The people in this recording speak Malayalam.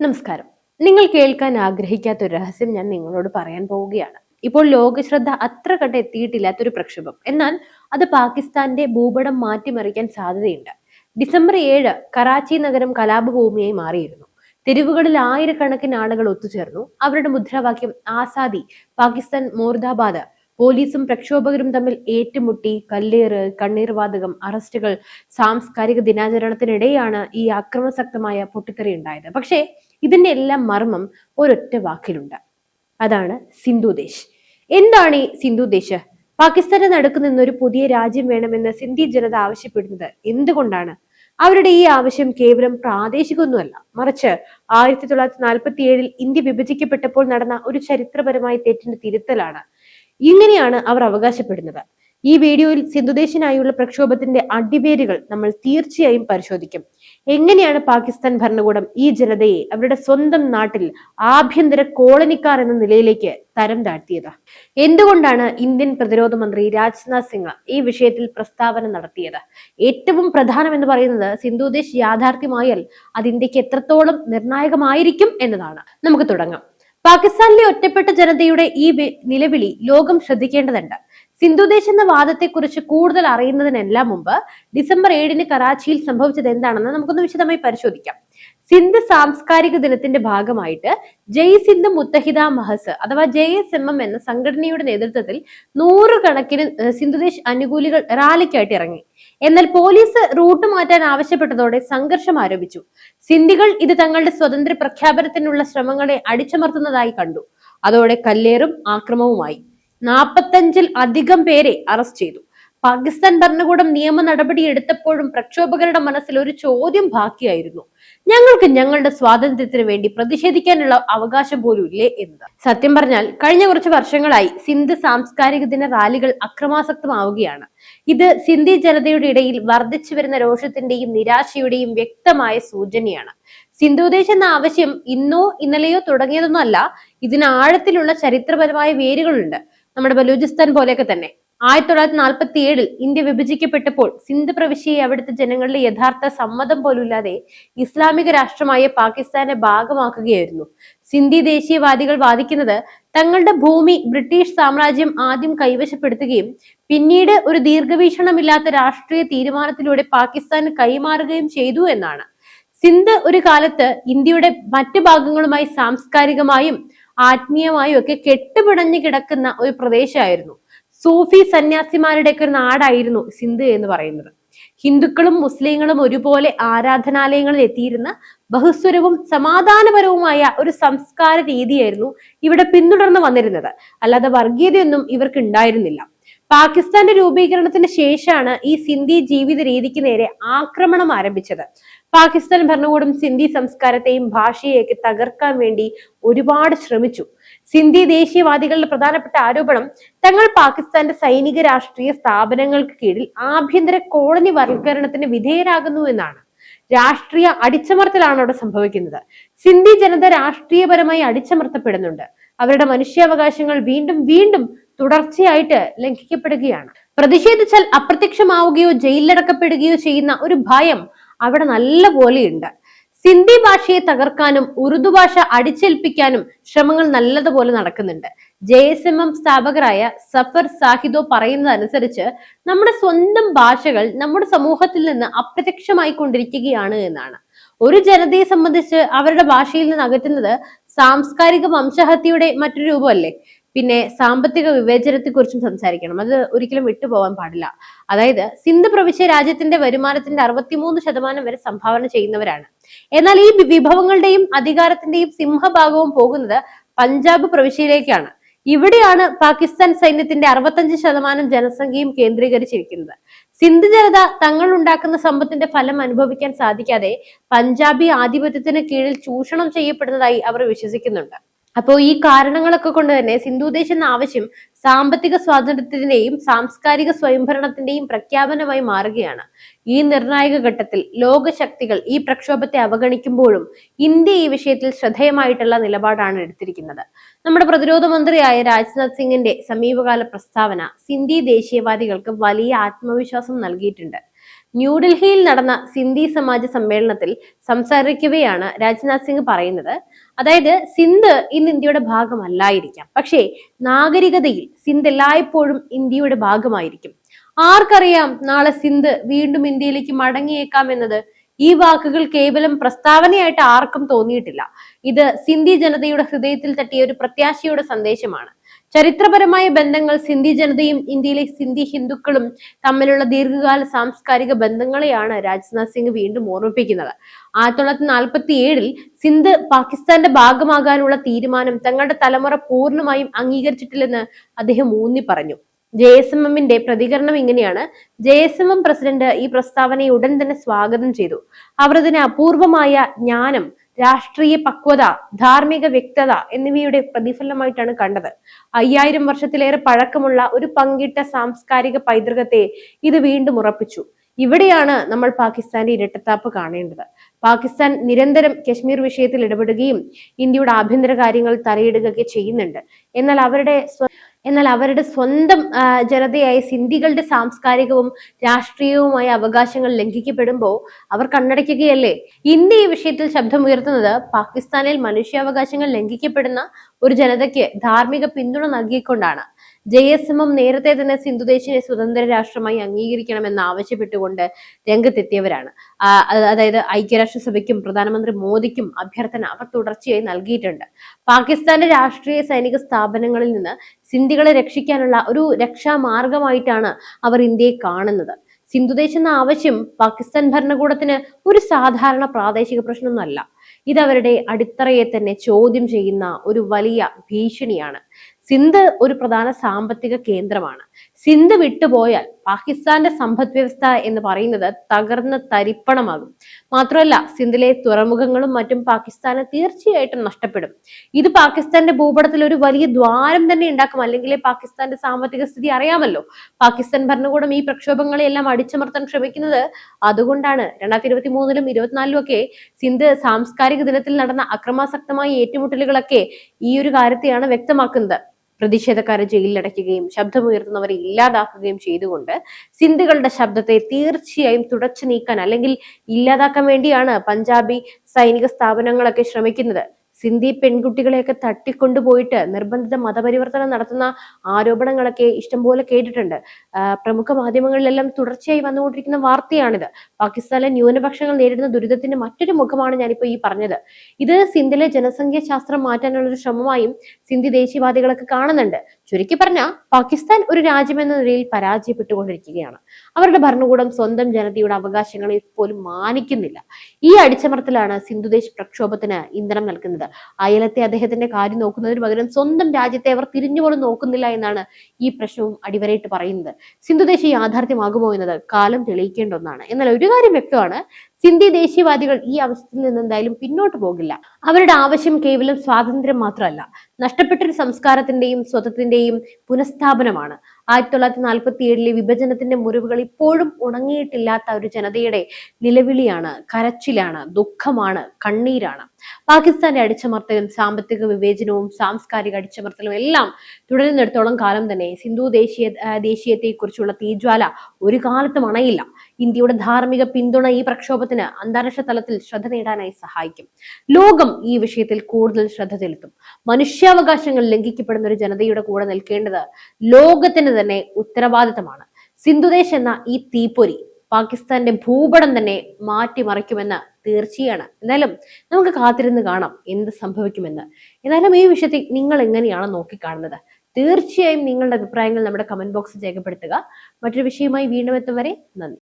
നമസ്കാരം. നിങ്ങൾ കേൾക്കാൻ ആഗ്രഹിക്കാത്ത ഒരു രഹസ്യം ഞാൻ നിങ്ങളോട് പറയാൻ പോവുകയാണ്. ഇപ്പോൾ ലോകശ്രദ്ധ അത്ര കണ്ട് എത്തിയിട്ടില്ലാത്തൊരു പ്രക്ഷോഭം. എന്നാൽ അത് പാകിസ്ഥാന്റെ ഭൂപടം മാറ്റിമറിക്കാൻ സാധ്യതയുണ്ട്. ഡിസംബർ ഏഴ് കറാച്ചി നഗരം കലാപഭൂമിയായി മാറിയിരുന്നു. തെരുവുകളിൽ ആയിരക്കണക്കിന് ആളുകൾ ഒത്തുചേർന്നു. അവരുടെ മുദ്രാവാക്യം ആസാദി പാകിസ്ഥാൻ മോർദാബാദ് പോലീസും പ്രക്ഷോഭകരും തമ്മിൽ ഏറ്റുമുട്ടി കല്ലേറ് കണ്ണീർവാതകം അറസ്റ്റുകൾ സാംസ്കാരിക ദിനാചരണത്തിനിടെയാണ് ഈ അക്രമസക്തമായ പൊട്ടിത്തെറി ഉണ്ടായത്. പക്ഷേ ഇതിന്റെ എല്ലാം മർമ്മം ഒരൊറ്റ വാക്കിലുണ്ട്. അതാണ് സിന്ധുദേശ് എന്താണ് ഈ സിന്ധുദേശ് പാകിസ്ഥാനെ നടക്കുന്ന ഒരു പുതിയ രാജ്യം വേണമെന്ന് സിന്ധി ജനത ആവശ്യപ്പെടുന്നത് എന്തുകൊണ്ടാണ്? അവരുടെ ഈ ആവശ്യം കേവലം പ്രാദേശികമൊന്നുമല്ല. മറിച്ച് ആയിരത്തി തൊള്ളായിരത്തി നാൽപ്പത്തി ഏഴിൽ ഇന്ത്യ വിഭജിക്കപ്പെട്ടപ്പോൾ നടന്ന ഒരു ചരിത്രപരമായ തെറ്റിന്റെ തിരുത്തലാണ്. ഇങ്ങനെയാണ് അവർ അവകാശപ്പെടുന്നത്. ഈ വീഡിയോയിൽ സിന്ധുദേശിനായുള്ള പ്രക്ഷോഭത്തിന്റെ അടിവേരുകൾ നമ്മൾ തീർച്ചയായും പരിശോധിക്കും. എങ്ങനെയാണ് പാകിസ്ഥാൻ ഭരണകൂടം ഈ ജനതയെ അവരുടെ സ്വന്തം നാട്ടിൽ ആഭ്യന്തര കോളനിക്കാർ എന്ന നിലയിലേക്ക് തരം താഴ്ത്തിയത്? എന്തുകൊണ്ടാണ് ഇന്ത്യൻ പ്രതിരോധ മന്ത്രി രാജ്നാഥ് സിംഗ് ഈ വിഷയത്തിൽ പ്രസ്താവന നടത്തിയത്? ഏറ്റവും പ്രധാനം എന്ന് പറയുന്നത് സിന്ധുദേശ് യാഥാർത്ഥ്യമായാൽ അത് ഇന്ത്യയ്ക്ക് എത്രത്തോളം നിർണായകമായിരിക്കും എന്നതാണ്. നമുക്ക് തുടങ്ങാം. പാകിസ്ഥാനിലെ ഒറ്റപ്പെട്ട ജനതയുടെ ഈ നിലവിളി ലോകം ശ്രദ്ധിക്കേണ്ടതുണ്ട്. സിന്ധുദേശ് എന്ന വാദത്തെക്കുറിച്ച് കൂടുതൽ അറിയുന്നതിനെല്ലാം മുമ്പ് ഡിസംബർ ഏഴിന് കറാച്ചിയിൽ സംഭവിച്ചത് എന്താണെന്ന് നമുക്കൊന്ന് വിശദമായി പരിശോധിക്കാം. സിന്ധ് സാംസ്കാരിക ദിനത്തിന്റെ ഭാഗമായിട്ട് ജയ് സിന്ധു മുത്തഹിദ മഹസ് അഥവാ ജെ എസ് എം എം എന്ന സംഘടനയുടെ നേതൃത്വത്തിൽ നൂറുകണക്കിന് സിന്ധുദേശ് അനുകൂലികൾ റാലിക്കായിട്ട് ഇറങ്ങി. എന്നാൽ പോലീസ് റൂട്ട് മാറ്റാൻ ആവശ്യപ്പെട്ടതോടെ സംഘർഷം ആരോപിച്ചു സിന്ധികൾ ഇത് തങ്ങളുടെ സ്വതന്ത്ര പ്രഖ്യാപനത്തിനുള്ള ശ്രമങ്ങളെ അടിച്ചമർത്തുന്നതായി കണ്ടു. അതോടെ കല്ലേറും ആക്രമവുമായി. നാൽപ്പത്തഞ്ചിൽ അധികം പേരെ അറസ്റ്റ് ചെയ്തു. പാകിസ്ഥാൻ ഭരണകൂടം നിയമ നടപടി എടുത്തപ്പോഴും പ്രക്ഷോഭകരുടെ മനസ്സിൽ ഒരു ചോദ്യം ബാക്കിയായിരുന്നു. ഞങ്ങൾക്ക് ഞങ്ങളുടെ സ്വാതന്ത്ര്യത്തിന് വേണ്ടി പ്രതിഷേധിക്കാനുള്ള അവകാശം പോലും ഇല്ലേ എന്ന്. സത്യം പറഞ്ഞാൽ കഴിഞ്ഞ കുറച്ച് വർഷങ്ങളായി സിന്ധ് സാംസ്കാരിക ദിന റാലികൾ അക്രമാസക്തമാവുകയാണ്. ഇത് സിന്ധി ജനതയുടെ ഇടയിൽ വർദ്ധിച്ചു വരുന്ന രോഷത്തിന്റെയും നിരാശയുടെയും വ്യക്തമായ സൂചനയാണ്. സിന്ധുദേശ് എന്ന ആവശ്യം ഇന്നോ ഇന്നലെയോ തുടങ്ങിയതൊന്നുമല്ല ഇതിന് ആഴത്തിലുള്ള ചരിത്രപരമായ വേരുകളുണ്ട്. നമ്മുടെ ബലൂചിസ്ഥാൻ പോലെയൊക്കെ തന്നെ. ആയിരത്തി തൊള്ളായിരത്തി നാൽപ്പത്തി ഏഴിൽ ഇന്ത്യ വിഭജിക്കപ്പെട്ടപ്പോൾ സിന്ധ് പ്രവിശ്യയെ അവിടുത്തെ ജനങ്ങളുടെ യഥാർത്ഥ സമ്മതം പോലുമില്ലാതെ ഇസ്ലാമിക രാഷ്ട്രമായ പാകിസ്ഥാനെ ഭാഗമാക്കുകയായിരുന്നു. സിന്ധി ദേശീയവാദികൾ വാദിക്കുന്നത് തങ്ങളുടെ ഭൂമി ബ്രിട്ടീഷ് സാമ്രാജ്യം ആദ്യം കൈവശപ്പെടുത്തുകയും പിന്നീട് ഒരു ദീർഘവീക്ഷണമില്ലാത്ത രാഷ്ട്രീയ തീരുമാനത്തിലൂടെ പാകിസ്ഥാന് കൈമാറുകയും ചെയ്തു എന്നാണ്. സിന്ധ് ഒരു കാലത്ത് ഇന്ത്യയുടെ മറ്റു ഭാഗങ്ങളുമായി സാംസ്കാരികമായും ആത്മീയമായും ഒക്കെ കെട്ടുപിടഞ്ഞു കിടക്കുന്ന ഒരു പ്രദേശമായിരുന്നു. സൂഫി സന്യാസിമാരുടെയൊക്കെ ഒരു നാടായിരുന്നു സിന്ധ് എന്ന് പറയുന്നത്. ഹിന്ദുക്കളും മുസ്ലിങ്ങളും ഒരുപോലെ ആരാധനാലയങ്ങളിൽ എത്തിയിരുന്ന ബഹുസ്വരവും സമാധാനപരവുമായ ഒരു സംസ്കാര രീതിയായിരുന്നു ഇവിടെ പിന്തുടർന്ന് വന്നിരുന്നത്. അല്ലാതെ വർഗീയതയൊന്നും ഇവർക്ക് ഉണ്ടായിരുന്നില്ല പാകിസ്ഥാന്റെ രൂപീകരണത്തിന് ശേഷമാണ് ഈ സിന്ധി ജീവിത രീതിക്ക് നേരെ ആക്രമണം ആരംഭിച്ചത്. പാകിസ്ഥാൻ ഭരണകൂടം സിന്ധി സംസ്കാരത്തെയും ഭാഷയെയൊക്കെ തകർക്കാൻ വേണ്ടി ഒരുപാട് ശ്രമിച്ചു. സിന്ധി ദേശീയവാദികളുടെ പ്രധാനപ്പെട്ട ആരോപണം തങ്ങൾ പാകിസ്ഥാന്റെ സൈനിക രാഷ്ട്രീയ സ്ഥാപനങ്ങൾക്ക് കീഴിൽ ആഭ്യന്തര കോളനി വർഗീകരണത്തിന് വിധേയരാകുന്നു എന്നാണ്. രാഷ്ട്രീയ അടിച്ചമർത്തലാണ് അവിടെ സംഭവിക്കുന്നത്. സിന്ധി ജനത രാഷ്ട്രീയപരമായി അടിച്ചമർത്തപ്പെടുന്നുണ്ട്. അവരുടെ മനുഷ്യാവകാശങ്ങൾ വീണ്ടും വീണ്ടും തുടർച്ചയായിട്ട് ലംഘിക്കപ്പെടുകയാണ്. പ്രതിഷേധിച്ചാൽ അപ്രത്യക്ഷമാവുകയോ ജയിലിലടക്കപ്പെടുകയോ ചെയ്യുന്ന ഒരു ഭയം അവിടെ നല്ല പോലെയുണ്ട് സിന്ധി ഭാഷയെ തകർക്കാനും ഉറുദു ഭാഷ അടിച്ചേൽപ്പിക്കാനും ശ്രമങ്ങൾ നല്ലതുപോലെ നടക്കുന്നുണ്ട്. ജെ എസ് എം എം സ്ഥാപകരായ സഫർ സാഹിദോ പറയുന്നതനുസരിച്ച് നമ്മുടെ സ്വന്തം ഭാഷകൾ നമ്മുടെ സമൂഹത്തിൽ നിന്ന് അപ്രത്യക്ഷമായി കൊണ്ടിരിക്കുകയാണ് എന്നാണ്. ഒരു ജനതയെ സംബന്ധിച്ച് അവരുടെ ഭാഷയിൽ നിന്ന് അകറ്റുന്നത് സാംസ്കാരിക വംശഹത്യയുടെ മറ്റൊരു രൂപമല്ലേ? പിന്നെ സാമ്പത്തിക വിവേചനത്തെ കുറിച്ചും സംസാരിക്കണം. അത് ഒരിക്കലും വിട്ടുപോകാൻ പാടില്ല. അതായത് സിന്ധു പ്രവിശ്യ രാജ്യത്തിന്റെ വരുമാനത്തിന്റെ അറുപത്തിമൂന്ന് ശതമാനം വരെ സംഭാവന ചെയ്യുന്നവരാണ്. എന്നാൽ ഈ വിഭവങ്ങളുടെയും അധികാരത്തിന്റെയും സിംഹഭാഗവും പോകുന്നത് പഞ്ചാബ് പ്രവിശ്യയിലേക്കാണ്. ഇവിടെയാണ് പാകിസ്ഥാൻ സൈന്യത്തിന്റെ അറുപത്തഞ്ച് ശതമാനം ജനസംഖ്യയും കേന്ദ്രീകരിച്ചിരിക്കുന്നത്. സിന്ധു ജനത തങ്ങൾ ഉണ്ടാക്കുന്ന സമ്പത്തിന്റെ ഫലം അനുഭവിക്കാൻ സാധിക്കാതെ പഞ്ചാബി ആധിപത്യത്തിന് കീഴിൽ ചൂഷണം ചെയ്യപ്പെടുന്നതായി അവർ വിശ്വസിക്കുന്നുണ്ട്. അപ്പോൾ ഈ കാരണങ്ങളൊക്കെ കൊണ്ട് തന്നെ സിന്ധുദേശ് എന്ന ആവശ്യം സാമ്പത്തിക സ്വാതന്ത്ര്യത്തിന്റെയും സാംസ്കാരിക സ്വയംഭരണത്തിന്റെയും പ്രഖ്യാപനമായി മാറുകയാണ്. ഈ നിർണായക ഘട്ടത്തിൽ ലോകശക്തികൾ ഈ പ്രക്ഷോഭത്തെ അവഗണിക്കുമ്പോഴും ഇന്ത്യ ഈ വിഷയത്തിൽ ശ്രദ്ധേയമായിട്ടുള്ള നിലപാടാണ് എടുത്തിരിക്കുന്നത്. നമ്മുടെ പ്രതിരോധ മന്ത്രിയായ രാജ്നാഥ് സിംഗിന്റെ സമീപകാല പ്രസ്താവന സിന്ധി ദേശീയവാദികൾക്ക് വലിയ ആത്മവിശ്വാസം നൽകിയിട്ടുണ്ട്. ന്യൂഡൽഹിയിൽ നടന്ന സിന്ധി സമാജ സമ്മേളനത്തിൽ സംസാരിക്കവെയാണ് രാജ്നാഥ് സിംഗ് പറയുന്നത്. അതായത് സിന്ധ് ഇന്ന് ഇന്ത്യയുടെ ഭാഗമല്ലായിരിക്കാം. പക്ഷേ നാഗരികതയിൽ സിന്ധ് എല്ലായ്പ്പോഴും ഇന്ത്യയുടെ ഭാഗമായിരിക്കും. ആർക്കറിയാം നാളെ സിന്ധ് വീണ്ടും ഇന്ത്യയിലേക്ക് മടങ്ങിയേക്കാം എന്നത്? ഈ വാക്കുകൾ കേവലം പ്രസ്താവനയായിട്ട് ആർക്കും തോന്നിയിട്ടില്ല. ഇത് സിന്ധി ജനതയുടെ ഹൃദയത്തിൽ തട്ടിയ ഒരു പ്രത്യാശയുടെ സന്ദേശമാണ്. ചരിത്രപരമായ ബന്ധങ്ങൾ സിന്ധി ജനതയും ഇന്ത്യയിലെ സിന്ധി ഹിന്ദുക്കളും തമ്മിലുള്ള ദീർഘകാല സാംസ്കാരിക ബന്ധങ്ങളെയാണ് രാജ്നാഥ് സിംഗ് വീണ്ടും ഓർമ്മിപ്പിക്കുന്നത്. ആയിരത്തി തൊള്ളായിരത്തി നാൽപ്പത്തി ഏഴിൽ സിന്ധ് പാകിസ്ഥാന്റെ ഭാഗമാകാനുള്ള തീരുമാനം തങ്ങളുടെ തലമുറ പൂർണമായും അംഗീകരിച്ചിട്ടില്ലെന്ന് അദ്ദേഹം ഊന്നി പറഞ്ഞു ജെ എസ് എം എമ്മിന്റെ പ്രതികരണം ഇങ്ങനെയാണ്. J S M M president ഈ പ്രസ്താവനയെ ഉടൻ തന്നെ സ്വാഗതം ചെയ്തു. അവർ ഇതിന് അപൂർവമായ ജ്ഞാനം രാഷ്ട്രീയ പക്വത ധാർമ്മിക വ്യക്തത എന്നിവയുടെ പ്രതിഫലമായിട്ടാണ് കണ്ടത്. അയ്യായിരം വർഷത്തിലേറെ പഴക്കമുള്ള ഒരു പങ്കിട്ട സാംസ്കാരിക പൈതൃകത്തെ ഇത് വീണ്ടും ഉറപ്പിച്ചു. ഇവിടെയാണ് നമ്മൾ പാകിസ്ഥാന്റെ ഇരട്ടത്താപ്പ് കാണേണ്ടത്. പാകിസ്ഥാൻ നിരന്തരം കശ്മീർ വിഷയത്തിൽ ഇടപെടുകയും ഇന്ത്യയുടെ ആഭ്യന്തര കാര്യങ്ങൾ തലയിടുകയൊക്കെ ചെയ്യുന്നുണ്ട്. എന്നാൽ അവരുടെ എന്നാൽ അവരുടെ സ്വന്തം ജനതയായ സിന്ധികളുടെ സാംസ്കാരികവും രാഷ്ട്രീയവുമായ അവകാശങ്ങൾ ലംഘിക്കപ്പെടുമ്പോൾ അവർ കണ്ണടയ്ക്കുകയല്ലേ? ഇന്ത്യ ഈ വിഷയത്തിൽ ശബ്ദമുയർത്തുന്നത് പാകിസ്ഥാനിൽ മനുഷ്യാവകാശങ്ങൾ ലംഘിക്കപ്പെടുന്ന ഒരു ജനതയ്ക്ക് ധാർമ്മിക പിന്തുണ നൽകിക്കൊണ്ടാണ്. ജെ എസ് എം എം നേരത്തെ തന്നെ സിന്ധുദേശിനെ സ്വതന്ത്ര രാഷ്ട്രമായി അംഗീകരിക്കണമെന്ന് ആവശ്യപ്പെട്ടുകൊണ്ട് രംഗത്തെത്തിയവരാണ്. അതായത് ഐക്യരാഷ്ട്രസഭയ്ക്കും പ്രധാനമന്ത്രി മോദിക്കും അഭ്യർത്ഥന അവർ തുടർച്ചയായി നൽകിയിട്ടുണ്ട്. പാകിസ്ഥാന്റെ രാഷ്ട്രീയ സൈനിക സ്ഥാപനങ്ങളിൽ നിന്ന് സിന്ധികളെ രക്ഷിക്കാനുള്ള ഒരു രക്ഷാമാർഗമായിട്ടാണ് അവർ ഇന്ത്യയെ കാണുന്നത്. സിന്ധുദേശ് എന്ന ആവശ്യം പാകിസ്ഥാൻ ഭരണകൂടത്തിന് ഒരു സാധാരണ പ്രാദേശിക പ്രശ്നമൊന്നുമല്ല. ഇത് അവരുടെ അടിത്തറയെ തന്നെ ചോദ്യം ചെയ്യുന്ന ഒരു വലിയ ഭീഷണിയാണ്. സിന്ധ് ഒരു പ്രധാന സാമ്പത്തിക കേന്ദ്രമാണ്. സിന്ധ് വിട്ടുപോയാൽ പാകിസ്ഥാന്റെ സമ്പദ് വ്യവസ്ഥ എന്ന് പറയുന്നത് തകർന്ന് തരിപ്പണമാകും. മാത്രമല്ല സിന്ധിലെ തുറമുഖങ്ങളും മറ്റും പാകിസ്ഥാന് തീർച്ചയായിട്ടും നഷ്ടപ്പെടും. ഇത് പാകിസ്ഥാന്റെ ഭൂപടത്തിൽ ഒരു വലിയ ദ്വാരം തന്നെ ഉണ്ടാക്കും. അല്ലെങ്കിൽ പാകിസ്ഥാന്റെ സാമ്പത്തിക സ്ഥിതി അറിയാമല്ലോ. പാകിസ്ഥാൻ ഭരണകൂടം ഈ പ്രക്ഷോഭങ്ങളെല്ലാം അടിച്ചമർത്താൻ ശ്രമിക്കുന്നത് അതുകൊണ്ടാണ്. രണ്ടായിരത്തി ഇരുപത്തി മൂന്നിലും ഇരുപത്തിനാലിലും ഒക്കെ സിന്ധ് സാംസ്കാരിക ദിനത്തിൽ നടന്ന അക്രമാസക്തമായ ഏറ്റുമുട്ടലുകളൊക്കെ ഈ ഒരു കാര്യത്തെയാണ് വ്യക്തമാക്കുന്നത്. പ്രതിഷേധക്കാരെ ജയിലിലടയ്ക്കുകയും ശബ്ദമുയർത്തുന്നവരെ ഇല്ലാതാക്കുകയും ചെയ്തുകൊണ്ട് സിന്ധുകളുടെ ശബ്ദത്തെ തീർച്ചയായും തുടച്ചു നീക്കാൻ അല്ലെങ്കിൽ ഇല്ലാതാക്കാൻ വേണ്ടിയാണ് പഞ്ചാബി സൈനിക സ്ഥാപനങ്ങളൊക്കെ ശ്രമിക്കുന്നത്. സിന്ധി പെൺകുട്ടികളെയൊക്കെ തട്ടിക്കൊണ്ടു പോയിട്ട് നിർബന്ധിത മതപരിവർത്തനം നടത്തുന്ന ആരോപണങ്ങളൊക്കെ ഇഷ്ടംപോലെ കേട്ടിട്ടുണ്ട്. പ്രമുഖ മാധ്യമങ്ങളിലെല്ലാം തുടർച്ചയായി വന്നുകൊണ്ടിരിക്കുന്ന വാർത്തയാണിത്. പാകിസ്ഥാനിലെ ന്യൂനപക്ഷങ്ങൾ നേരിടുന്ന ദുരിതത്തിന്റെ മറ്റൊരു മുഖമാണ് ഞാനിപ്പോ ഈ പറഞ്ഞത്. ഇത് സിന്ധിലെ ജനസംഖ്യ ശാസ്ത്രം മാറ്റാനുള്ള ഒരു ശ്രമമായും സിന്ധി ദേശീയവാദികളൊക്കെ കാണുന്നുണ്ട്. ചുരുക്കി പറഞ്ഞാൽ പാകിസ്ഥാൻ ഒരു രാജ്യമെന്ന നിലയിൽ പരാജയപ്പെട്ടുകൊണ്ടിരിക്കുകയാണ്. അവരുടെ ഭരണകൂടം സ്വന്തം ജനതയുടെ അവകാശങ്ങളെ പോലും മാനിക്കുന്നില്ല. ഈ അടിച്ചമർത്തലാണ് സിന്ധുദേശ് പ്രക്ഷോഭത്തിന് ഇന്ധനം നൽകുന്നത്. അയലത്തെ അദ്ദേഹത്തിന്റെ കാര്യം നോക്കുന്നതിന് പകരം സ്വന്തം രാജ്യത്തെ അവർ തിരിഞ്ഞുപോലും നോക്കുന്നില്ല എന്നാണ് ഈ പ്രശ്നവും അടിവരയിട്ട് പറയുന്നത്. സിന്ധുദേശ് യാഥാർത്ഥ്യമാകുമോ എന്നത് കാലം തെളിയിക്കേണ്ട ഒന്നാണ്. എന്നാൽ ഒരു കാര്യം വ്യക്തമാണ്. സിന്ധി ദേശീയവാദികൾ ഈ അവസ്ഥയിൽ നിന്ന് എന്തായാലും പിന്നോട്ട് പോകില്ല. അവരുടെ ആവശ്യം കേവലം സ്വാതന്ത്ര്യം മാത്രമല്ല. നഷ്ടപ്പെട്ടൊരു സംസ്കാരത്തിന്റെയും സ്വത്വത്തിന്റെയും പുനഃസ്ഥാപനമാണ്. ആയിരത്തി തൊള്ളായിരത്തി നാൽപ്പത്തി ഏഴിലെ വിഭജനത്തിന്റെ മുറിവുകൾ ഇപ്പോഴും ഉണങ്ങിയിട്ടില്ലാത്ത ഒരു ജനതയുടെ നിലവിളിയാണ് കരച്ചിലാണ് ദുഃഖമാണ് കണ്ണീരാണ്. പാകിസ്ഥാന്റെ അടിച്ചമർത്തലും സാമ്പത്തിക വിവേചനവും സാംസ്കാരിക അടിച്ചമർത്തലും എല്ലാം തുടരുന്നിടത്തോളം കാലം തന്നെ സിന്ധു ദേശീയ ദേശീയത്തെ കുറിച്ചുള്ള തീജ്വാല ഒരു കാലത്തും അണയില്ല. ഇന്ത്യയുടെ ധാർമ്മിക പിന്തുണ ഈ പ്രക്ഷോഭത്തിന് അന്താരാഷ്ട്ര തലത്തിൽ ശ്രദ്ധ നേടാനായി സഹായിക്കും. ലോകം ഈ വിഷയത്തിൽ കൂടുതൽ ശ്രദ്ധ ചെലുത്തും. മനുഷ്യാവകാശങ്ങൾ ലംഘിക്കപ്പെടുന്ന ഒരു ജനതയുടെ കൂടെ നിൽക്കേണ്ടത് ലോകത്തിന് തന്നെ ഉത്തരവാദിത്തമാണ്. സിന്ധുദേശ് എന്ന ഈ തീപ്പൊരി പാകിസ്ഥാന്റെ ഭൂപടം തന്നെ മാറ്റിമറിക്കുമെന്ന് തീർച്ചയാണ്. എന്നാലും നമുക്ക് കാത്തിരുന്ന് കാണാം എന്ത് സംഭവിക്കുമെന്ന്. എന്നാലും ഈ വിഷയത്തിൽ നിങ്ങൾ എങ്ങനെയാണ് നോക്കിക്കാണുന്നത്? തീർച്ചയായും നിങ്ങളുടെ അഭിപ്രായങ്ങൾ നമ്മുടെ കമന്റ് ബോക്സിൽ രേഖപ്പെടുത്തുക. മറ്റൊരു വിഷയവുമായി വീണ്ടും എത്തും വരെ നന്ദി.